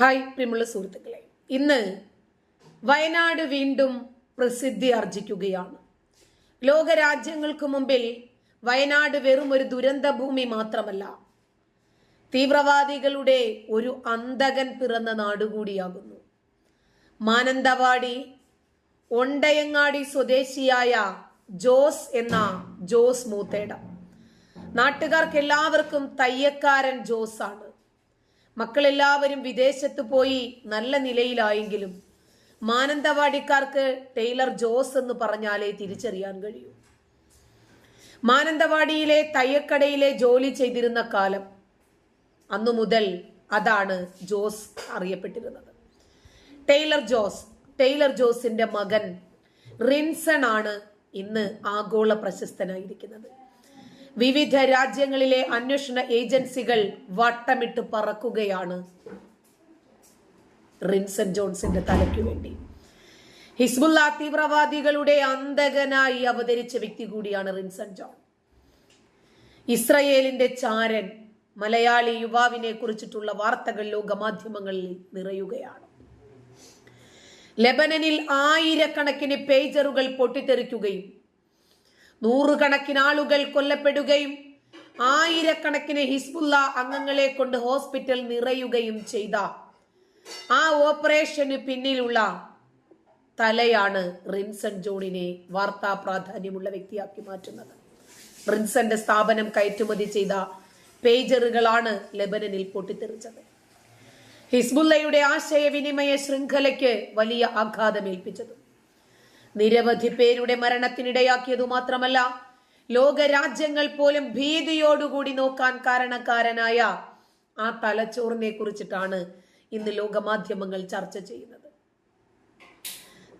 Hi പ്രിയമുള്ള സുഹൃത്തുക്കളെ. ഇന്ന് വയനാട് വീണ്ടും പ്രസിദ്ധി ആർജിക്കുകയാണ് ലോകരാജ്യങ്ങൾക്ക് മുമ്പിൽ വയനാട് വെറും ഒരു ദുരന്ത ഭൂമി മാത്രമല്ല തീവ്രവാദികളുടെ ഒരു അന്തകൻ പിറന്ന നാടുകൂടിയാകുന്നു മാനന്തവാടി ഒണ്ടയങ്ങാടി സ്വദേശിയായ ജോസ് എന്ന ജോസ് മൂത്തേട. നാട്ടുകാർക്ക് എല്ലാവർക്കും തയ്യക്കാരൻ ജോസ് ആണ് മക്കളെല്ലാവരും വിദേശത്ത് പോയി നല്ല നിലയിലായെങ്കിലും മാനന്തവാടിക്കാർക്ക് ടൈലർ ജോസ് എന്ന് പറഞ്ഞാലേ തിരിച്ചറിയാൻ കഴിയൂ. മാനന്തവാടിയിലെ തയ്യക്കടയിലെ ജോലി ചെയ്തിരുന്ന കാലം അന്നു മുതൽ അതാണ് ജോസ് അറിയപ്പെട്ടിരുന്നത്. ടൈലർ ജോസ് ടൈലർ ജോസിന്റെ മകൻ റിൻസൺ ആണ് ഇന്ന് ആഗോള പ്രശസ്തനായിരിക്കുന്നത്. വിവിധ രാജ്യങ്ങളിലെ അന്വേഷണ ഏജൻസികൾ വട്ടമിട്ട് പറക്കുകയാണ്. റിൻസൺ ജോൺസിന്റെ തലയ്ക്ക് വേണ്ടി. ഹിസ്ബുല്ല തീവ്രവാദികളുടെ അന്തകനായി അവതരിച്ച വ്യക്തി കൂടിയാണ് റിൻസൺ ജോൺ. ഇസ്രയേലിന്റെ ചാരൻ മലയാളി യുവാവിനെ കുറിച്ചിട്ടുള്ള വാർത്തകൾ ലോകമാധ്യമങ്ങളിൽ നിറയുകയാണ്. ലെബനനിൽ ആയിരക്കണക്കിന് പേജറുകൾ പൊട്ടിത്തെറിക്കുകയും നൂറുകണക്കിന് ആളുകൾ കൊല്ലപ്പെടുകയും ആയിരക്കണക്കിന് ഹിസ്ബുല്ല അംഗങ്ങളെ കൊണ്ട് ഹോസ്പിറ്റൽ നിറയുകയും ചെയ്ത ആ ഓപ്പറേഷന് പിന്നിലുള്ള തലയാണ് റിൻസൺ ജോണിനെ വാർത്താ പ്രാധാന്യമുള്ള വ്യക്തിയാക്കി മാറ്റുന്നത്. റിൻസന്റെ സ്ഥാപനം കയറ്റുമതി ചെയ്ത പേജറുകളാണ് ലെബനനിൽ പൊട്ടിത്തെറിച്ചത്. ഹിസ്ബുല്ലയുടെ ആശയവിനിമയ ശൃംഖലയ്ക്ക് വലിയ ആഘാതമേൽപ്പിച്ചതും. നിരവധി പേരുടെ മരണത്തിനിടയാക്കിയതു മാത്രമല്ല ലോകരാജ്യങ്ങൾ പോലും ഭീതിയോടുകൂടി നോക്കാൻ കാരണക്കാരനായ ആ തലച്ചോറിനെ കുറിച്ചിട്ടാണ് ഇന്ന് ലോകമാധ്യമങ്ങൾ ചർച്ച ചെയ്യുന്നത്.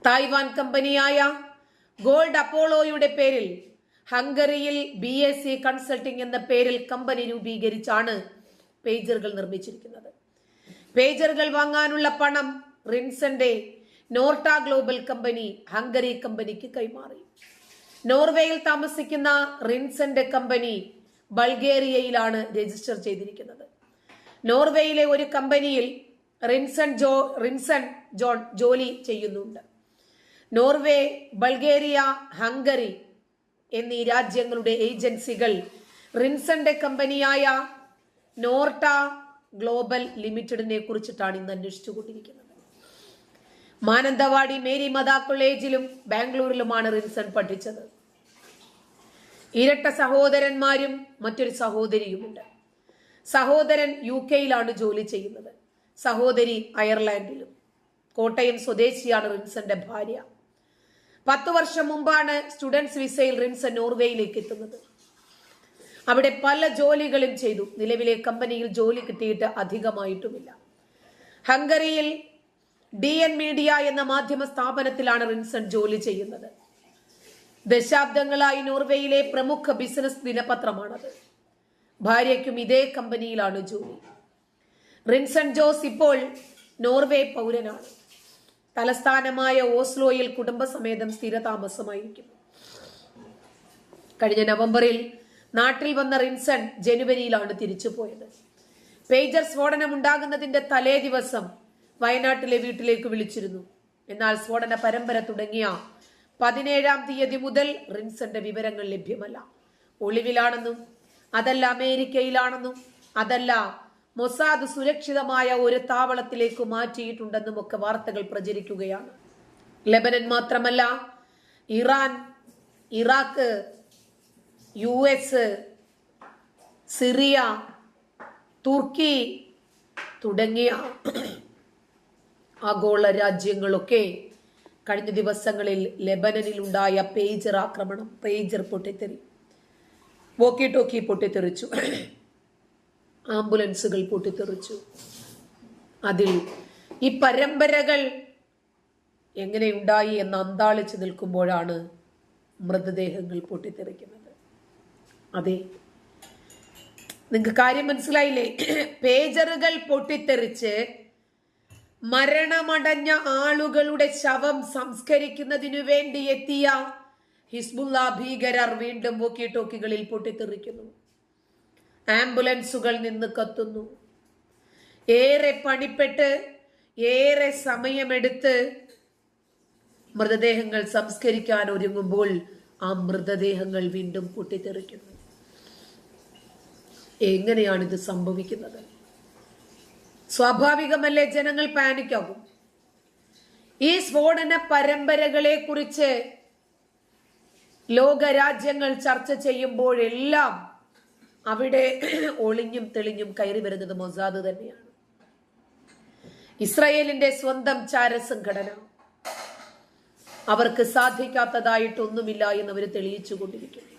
തായ്വാൻ കമ്പനിയായ ഗോൾഡ് അപ്പോളോയുടെ പേരിൽ ഹംഗറിയിൽ ബി എസ് സി കൺസൾട്ടിംഗ് എന്ന പേരിൽ കമ്പനി രൂപീകരിച്ചാണ് പേജറുകൾ നിർമ്മിച്ചിരിക്കുന്നത്. പേജറുകൾ വാങ്ങാനുള്ള പണം റിൻസന്റെ നോർട്ട ഗ്ലോബൽ കമ്പനി ഹംഗറി കമ്പനിക്ക് കൈമാറി. നോർവേയിൽ താമസിക്കുന്ന റിൻസന്റെ കമ്പനി ബൾഗേറിയയിലാണ് രജിസ്റ്റർ ചെയ്തിരിക്കുന്നത്. നോർവേയിലെ ഒരു കമ്പനിയിൽ റിൻസൺ ജോ റിൻസൺ ജോൺ ജോലി ചെയ്യുന്നുണ്ട്. നോർവേ ബൾഗേറിയ ഹംഗറി എന്നീ രാജ്യങ്ങളുടെ ഏജൻസികൾ റിൻസന്റെ കമ്പനിയായ നോർട്ട ഗ്ലോബൽ ലിമിറ്റഡിനെ കുറിച്ചിട്ടാണ് ഇന്ന് അന്വേഷിച്ചുകൊണ്ടിരിക്കുന്നത്. മാനന്തവാടി മേരി മദാ കോളേജിലും ബാംഗ്ലൂരിലുമാണ് റിൻസൺ പഠിച്ചത്. ഇരട്ട സഹോദരന്മാരും മറ്റൊരു സഹോദരിയുമുണ്ട്. സഹോദരൻ യു കെയിലാണ് ജോലി ചെയ്യുന്നത്. സഹോദരി അയർലാൻഡിലും. കോട്ടയം സ്വദേശിയാണ് റിൻസന്റെ ഭാര്യ. പത്തു വർഷം മുമ്പാണ് സ്റ്റുഡൻസ് വിസയിൽ റിൻസൺ നോർവേയിലേക്ക് എത്തുന്നത്. അവിടെ പല ജോലികളും ചെയ്തു. നിലവിലെ കമ്പനിയിൽ ജോലി കിട്ടിയിട്ട് അധികമായിട്ടുമില്ല. ഹംഗറിയിൽ ഡി എൻ മീഡിയ എന്ന മാധ്യമ സ്ഥാപനത്തിലാണ് റിൻസൺ ജോലി ചെയ്യുന്നത്. ദശാബ്ദങ്ങളായി നോർവേയിലെ പ്രമുഖ ബിസിനസ് ദിനപത്രമാണത്. ഭാര്യയ്ക്കും ഇതേ കമ്പനിയിലാണ് ജോലി. റിൻസൺ ജോസ് ഇപ്പോൾ നോർവേ പൗരനാണ്. തലസ്ഥാനമായ ഓസ്ലോയിൽ കുടുംബസമേതം സ്ഥിരതാമസമായിരിക്കുന്നു കഴിഞ്ഞ നവംബറിൽ നാട്ടിൽ വന്ന റിൻസൺ ജനുവരിയിലാണ് തിരിച്ചുപോയത്. പേജർ സ്ഫോടനം ഉണ്ടാകുന്നതിന്റെ തലേ ദിവസം വയനാട്ടിലെ വീട്ടിലേക്ക് വിളിച്ചിരുന്നു. എന്നാൽ സ്ഫോടന പരമ്പര തുടങ്ങിയ പതിനേഴാം തീയതി മുതൽ റിൻസന്റെ വിവരങ്ങൾ ലഭ്യമല്ല. ഒളിവിലാണെന്നും അതല്ല അമേരിക്കയിലാണെന്നും അതല്ല മൊസാദ് സുരക്ഷിതമായ ഒരു താവളത്തിലേക്ക് മാറ്റിയിട്ടുണ്ടെന്നും ഒക്കെ വാർത്തകൾ പ്രചരിക്കുകയാണ്. ലെബനൻ മാത്രമല്ല Iran Iraq U S Syria തുർക്കി തുടങ്ങിയ ആഗോള രാജ്യങ്ങളൊക്കെ കഴിഞ്ഞ ദിവസങ്ങളിൽ ലെബനനിൽ ഉണ്ടായ പേജർ ആക്രമണം പേജർ പൊട്ടിത്തെറി. വോക്കി ടോക്കി പൊട്ടിത്തെറിച്ചു. ആംബുലൻസുകൾ പൊട്ടിത്തെറിച്ചു. അതിൽ ഈ പരമ്പരകൾ എങ്ങനെ ഉണ്ടായി എന്ന് അന്താളിച്ചു നിൽക്കുമ്പോഴാണ് മൃതദേഹങ്ങൾ പൊട്ടിത്തെറിക്കുന്നത്. അതെ. നിങ്ങൾക്ക് കാര്യം മനസ്സിലായില്ലേ? പേജറുകൾ പൊട്ടിത്തെറിച്ച് മരണമടഞ്ഞ ആളുകളുടെ ശവം സംസ്കരിക്കുന്നതിനു വേണ്ടി എത്തിയ ഹിസ്ബുല്ല ഭീകരർ വീണ്ടും വോക്കി ടോക്കികളിൽ പൊട്ടിത്തെറിക്കുന്നു. ആംബുലൻസുകൾ നിന്ന് കത്തുന്നു. ഏറെ പണിപ്പെട്ട് ഏറെ സമയമെടുത്ത് മൃതദേഹങ്ങൾ സംസ്കരിക്കാൻ ഒരുങ്ങുമ്പോൾ ആ മൃതദേഹങ്ങൾ വീണ്ടും പൊട്ടിത്തെറിക്കുന്നു. എങ്ങനെയാണിത് സംഭവിക്കുന്നത്? സ്വാഭാവികമല്ലേ ജനങ്ങൾ പാനിക്കാകും? ഈ സ്ഫോടന പരമ്പരകളെ കുറിച്ച് ലോകരാജ്യങ്ങൾ ചർച്ച ചെയ്യുമ്പോഴെല്ലാം അവിടെ ഒളിഞ്ഞും തെളിഞ്ഞും കയറി വരുന്നത് മൊസാദ് തന്നെയാണ്. ഇസ്രയേലിന്റെ സ്വന്തം ചാരസംഘടന. അവർക്ക് സാധിക്കാത്തതായിട്ടൊന്നുമില്ല എന്ന് അവർ തെളിയിച്ചു കൊണ്ടിരിക്കുന്നു.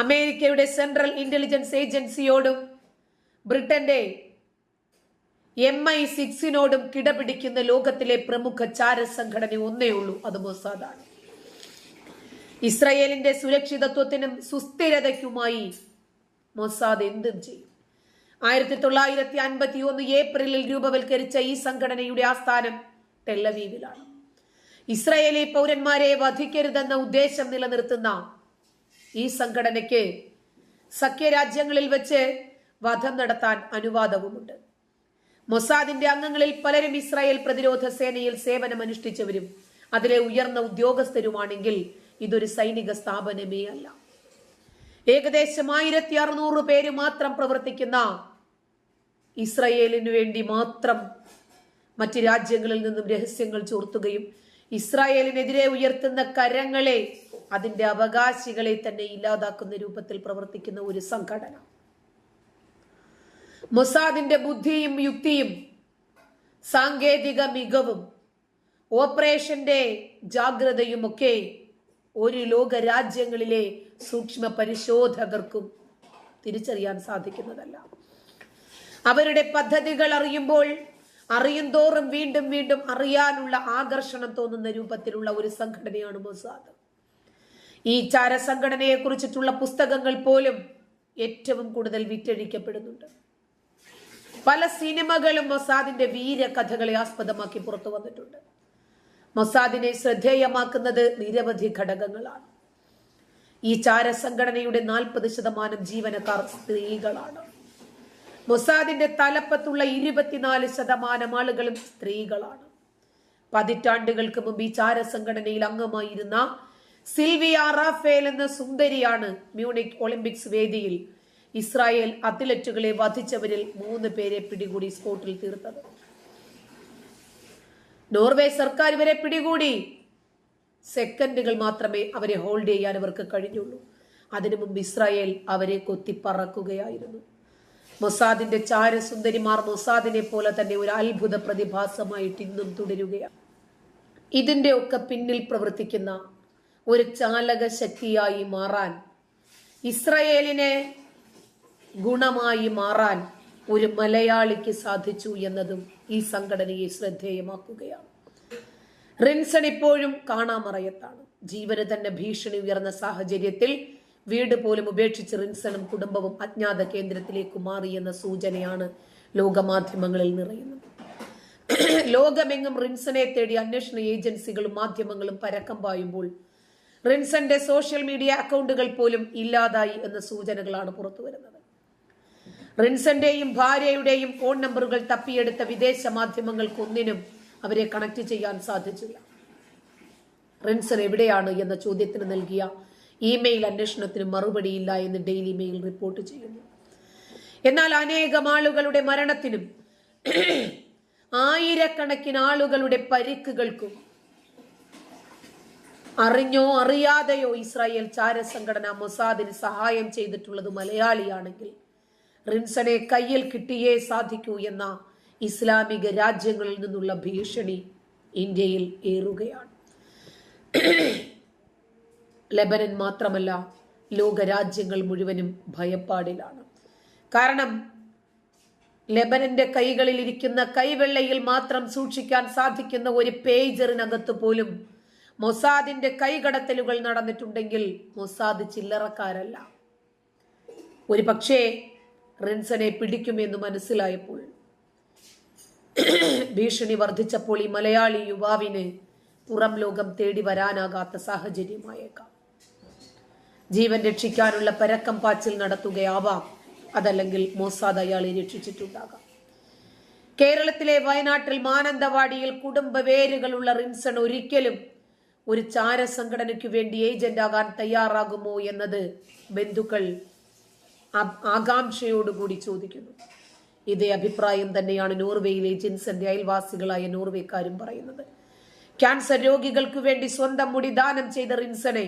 അമേരിക്കയുടെ സെൻട്രൽ ഇന്റലിജൻസ് ഏജൻസിയോടും ബ്രിട്ടന്റെ എം ഐ സിക്സിനോടും കിടപിടിക്കുന്ന ലോകത്തിലെ പ്രമുഖ ചാരസംഘടന ഒന്നേ ഉള്ളൂ. അത് മൊസാദാണ്. ഇസ്രയേലിന്റെ സുരക്ഷിതത്വത്തിനും സുസ്ഥിരതയ്ക്കുമായി മൊസാദ് എന്തും ചെയ്യും. ആയിരത്തി തൊള്ളായിരത്തി അൻപത്തി ഒന്ന് ഏപ്രിലിൽ രൂപവൽക്കരിച്ച ഈ സംഘടനയുടെ ആസ്ഥാനം ടെല്ലവീവിലാണ് ഇസ്രയേലി പൗരന്മാരെ വധിക്കരുതെന്ന ഉദ്ദേശം നിലനിർത്തുന്ന ഈ സംഘടനയ്ക്ക് സഖ്യരാജ്യങ്ങളിൽ വെച്ച് വധം നടത്താൻ അനുവാദവുമുണ്ട്. മൊസാദിന്റെ അംഗങ്ങളിൽ പലരും ഇസ്രായേൽ പ്രതിരോധ സേനയിൽ സേവനമനുഷ്ഠിച്ചവരും അതിലെ ഉയർന്ന ഉദ്യോഗസ്ഥരുമാണെങ്കിൽ ഇതൊരു സൈനിക സ്ഥാപനമേ അല്ല. ഏകദേശം ആയിരത്തി അറുന്നൂറ് പേര് മാത്രം പ്രവർത്തിക്കുന്ന ഇസ്രായേലിനു വേണ്ടി മാത്രം മറ്റ് രാജ്യങ്ങളിൽ നിന്നും രഹസ്യങ്ങൾ ചോർത്തുകയും ഇസ്രായേലിനെതിരെ ഉയർത്തുന്ന കരങ്ങളെ അതിന്റെ അവകാശികളെ തന്നെ ഇല്ലാതാക്കുന്ന രൂപത്തിൽ പ്രവർത്തിക്കുന്ന ഒരു സംഘടന. മൊസാദിന്റെ ബുദ്ധിയും യുക്തിയും സാങ്കേതിക മികവും ഓപ്പറേഷന്റെ ജാഗ്രതയും ഒക്കെ ഒരു ലോക രാജ്യങ്ങളിലെ സൂക്ഷ്മ പരിശോധകർക്കും തിരിച്ചറിയാൻ സാധിക്കുന്നതല്ല. അവരുടെ പദ്ധതികൾ അറിയുമ്പോൾ അറിയും തോറും വീണ്ടും വീണ്ടും അറിയാനുള്ള ആകർഷണം തോന്നുന്ന രൂപത്തിലുള്ള ഒരു സംഘടനയാണ് മൊസാദ്. ഈ ചാരസംഘടനയെ കുറിച്ചിട്ടുള്ള പുസ്തകങ്ങൾ പോലും ഏറ്റവും കൂടുതൽ വിറ്റഴിക്കപ്പെടുന്നുണ്ട്. പല സിനിമകളും മൊസാദിന്റെ വീരകഥകളെ ആസ്പദമാക്കി പുറത്തു വന്നിട്ടുണ്ട്. മൊസാദിനെ ശ്രദ്ധേയമാക്കുന്നത് നിരവധി ഘടകങ്ങളാണ്. ഈ ചാരസംഘടനയുടെ നാൽപ്പത് ശതമാനം ജീവനക്കാർ സ്ത്രീകളാണ്. മൊസാദിന്റെ തലപ്പത്തുള്ള ഇരുപത്തിനാല് ശതമാനം ആളുകളും സ്ത്രീകളാണ്. പതിറ്റാണ്ടുകൾക്ക് മുമ്പ് ഈ ചാരസംഘടനയിൽ അംഗമായിരുന്ന സിൽവിയ റാഫേൽ എന്ന സുന്ദരിയാണ് മ്യൂണിക് ഒളിമ്പിക്സ് വേദിയിൽ ഇസ്രായേൽ അത്ലറ്റുകളെ വധിച്ചവരിൽ മൂന്ന് പേരെ പിടികൂടി സ്പോട്ടിൽ തീർത്തത്. നോർവേ സർക്കാർ ഇവരെ പിടികൂടി. സെക്കൻഡുകൾ മാത്രമേ അവരെ ഹോൾഡ് ചെയ്യാൻ അവർക്ക് കഴിഞ്ഞുള്ളൂ. അതിനു മുമ്പ് ഇസ്രായേൽ അവരെ കൊത്തിപ്പറക്കുകയായിരുന്നു. മൊസാദിന്റെ ചാരസുന്ദരിമാർ മൊസാദിനെ പോലെ തന്നെ ഒരു അത്ഭുത പ്രതിഭാസമായിട്ട് ഇന്നും തുടരുകയാണ്. ഇതിന്റെ ഒക്കെ പിന്നിൽ പ്രവർത്തിക്കുന്ന ഒരു ചാലക ശക്തിയായി മാറാൻ ഇസ്രയേലിനെ ഗുണമായി മാറാൻ ഒരു മലയാളിക്ക് സാധിച്ചു എന്നതും ഈ സംഘടനയെ ശ്രദ്ധേയമാക്കുകയാണ്. റിൻസൺ ഇപ്പോഴും കാണാമറയത്താണ്. ജീവന് തന്നെ ഭീഷണി ഉയർന്ന സാഹചര്യത്തിൽ വീട് പോലും ഉപേക്ഷിച്ച് റിൻസണും കുടുംബവും അജ്ഞാത കേന്ദ്രത്തിലേക്ക് മാറിയെന്ന സൂചനയാണ് ലോകമാധ്യമങ്ങളിൽ നിറയുന്നത്. ലോകമെങ്ങും റിൻസനെ തേടി അന്വേഷണ ഏജൻസികളും മാധ്യമങ്ങളും പരക്കം പായുമ്പോൾ റിൻസന്റെ സോഷ്യൽ മീഡിയ അക്കൗണ്ടുകൾ പോലും ഇല്ലാതായി എന്ന സൂചനകളാണ് പുറത്തു വരുന്നത് റിൻസന്റെയും ഭാര്യയുടെയും ഫോൺ നമ്പറുകൾ തപ്പിയെടുത്ത വിദേശ മാധ്യമങ്ങൾക്കൊന്നിനും അവരെ കണക്ട് ചെയ്യാൻ സാധിച്ചില്ല. റിൻസൺ എവിടെയാണ് എന്ന ചോദ്യത്തിന് നൽകിയ ഇമെയിൽ അന്വേഷണത്തിന് മറുപടിയില്ല എന്ന് ഡെയിലി മെയിൽ റിപ്പോർട്ട് ചെയ്യുന്നു. എന്നാൽ അനേകം ആളുകളുടെ മരണത്തിനും ആയിരക്കണക്കിന് ആളുകളുടെ പരിക്കുകൾക്കും അറിഞ്ഞോ അറിയാതെയോ ഇസ്രായേൽ ചാരസംഘടന മൊസാദിന് സഹായം ചെയ്തിട്ടുള്ളത് മലയാളിയാണെങ്കിൽ റിൻസനെ കയ്യിൽ കിട്ടിയേ സാധിക്കൂ എന്ന ഇസ്ലാമിക രാജ്യങ്ങളിൽ നിന്നുള്ള ഭീഷണി ഇന്ത്യയിൽ ഏറുകയാണ്. ലെബനൻ മാത്രമല്ല ലോകരാജ്യങ്ങൾ മുഴുവനും ഭയപ്പാടിലാണ്. കാരണം ലെബനന്റെ കൈകളിൽ ഇരിക്കുന്ന കൈവെള്ളയിൽ മാത്രം സൂക്ഷിക്കാൻ സാധിക്കുന്ന ഒരു പേജറിനകത്ത് പോലും മൊസാദിന്റെ കൈകടത്തലുകൾ നടന്നിട്ടുണ്ടെങ്കിൽ മൊസാദ് ചില്ലറക്കാരല്ല. ഒരു പക്ഷേ റിൻസനെ പിടിക്കുമെന്ന് മനസ്സിലായപ്പോൾ ഭീഷണി വർദ്ധിച്ചപ്പോൾ ഈ മലയാളി യുവാവിന് പുറം ലോകം തേടി വരാനാകാത്ത സാഹചര്യമായേക്കാം. ജീവൻ രക്ഷിക്കാനുള്ള പരക്കം പാച്ചിൽ നടത്തുകയാവാം. അതല്ലെങ്കിൽ മോസാദ് അയാളെ രക്ഷിച്ചിട്ടുണ്ടാകാം. കേരളത്തിലെ വയനാട്ടിൽ മാനന്തവാടിയിൽ കുടുംബ വേരുകളുള്ള റിൻസൺ ഒരിക്കലും ഒരു ചാര സംഘടനയ്ക്കു വേണ്ടി ഏജന്റ് ആകാൻ തയ്യാറാകുമോ എന്നത് ബന്ധുക്കൾ ആകാംക്ഷയോടുകൂടി ചോദിക്കുന്നു. ഇതേ അഭിപ്രായം തന്നെയാണ് നോർവേയിലെ ജിൻസന്റെ അയൽവാസികളായ നോർവേക്കാരും പറയുന്നത്. ക്യാൻസർ രോഗികൾക്ക് വേണ്ടി സ്വന്തം മുടി ദാനം ചെയ്ത റിൻസനെ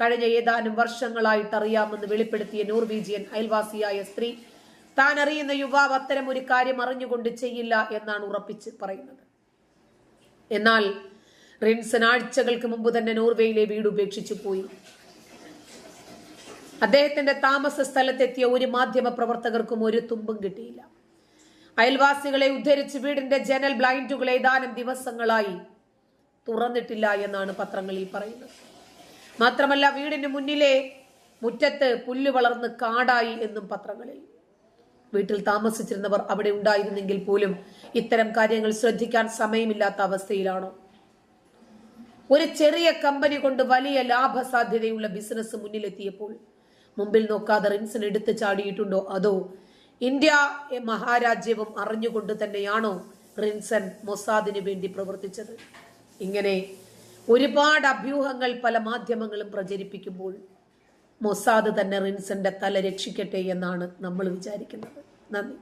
കഴിഞ്ഞ ഏതാനും വർഷങ്ങളായിട്ട് അറിയാമെന്ന് വെളിപ്പെടുത്തിയ നോർവീജിയൻ അയൽവാസിയായ സ്ത്രീ താൻ അറിയുന്ന യുവാവ് അത്തരം ഒരു കാര്യം അറിഞ്ഞുകൊണ്ട് ചെയ്യില്ല എന്നാണ് ഉറപ്പിച്ച് പറയുന്നത്. എന്നാൽ റിൻസൻ ആഴ്ചകൾക്ക് മുമ്പ് തന്നെ നോർവേയിലെ വീട് ഉപേക്ഷിച്ചു പോയി. അദ്ദേഹത്തിന്റെ താമസ സ്ഥലത്തെത്തിയ ഒരു മാധ്യമ പ്രവർത്തകർക്കും ഒരു തുമ്പും കിട്ടിയില്ല. അയൽവാസികളെ ഉദ്ധരിച്ച് വീടിന്റെ ജനൽ ബ്ലൈൻഡുകൾ ഏതാനും ദിവസങ്ങളായി തുറന്നിട്ടില്ല എന്നാണ് പത്രങ്ങളിൽ പറയുന്നത്. മാത്രമല്ല വീടിന് മുന്നിലെ മുറ്റത്ത് പുല്ല് വളർന്ന് കാടായി എന്നും പത്രങ്ങളിൽ. വീട്ടിൽ താമസിച്ചിരുന്നവർ അവിടെ ഉണ്ടായിരുന്നെങ്കിൽ പോലും ഇത്തരം കാര്യങ്ങൾ ശ്രദ്ധിക്കാൻ സമയമില്ലാത്ത അവസ്ഥയിലാണോ? ഒരു ചെറിയ കമ്പനി കൊണ്ട് വലിയ ലാഭസാധ്യതയുള്ള ബിസിനസ് മുന്നിലെത്തിയപ്പോൾ മുമ്പിൽ നോക്കാതെ റിൻസൺ എടുത്ത് ചാടിയിട്ടുണ്ടോ? അതോ ഇന്ത്യ മഹാരാജ്യവും അറിഞ്ഞുകൊണ്ട് തന്നെയാണോ റിൻസൻ മൊസാദിന് വേണ്ടി പ്രവർത്തിച്ചത്? ഇങ്ങനെ ഒരുപാട് അഭ്യൂഹങ്ങൾ പല മാധ്യമങ്ങളും പ്രചരിപ്പിക്കുമ്പോൾ മൊസാദ് തന്നെ റിൻസന്റെ തല രക്ഷിക്കട്ടെ എന്നാണ് നമ്മൾ വിചാരിക്കുന്നത്. നന്ദി.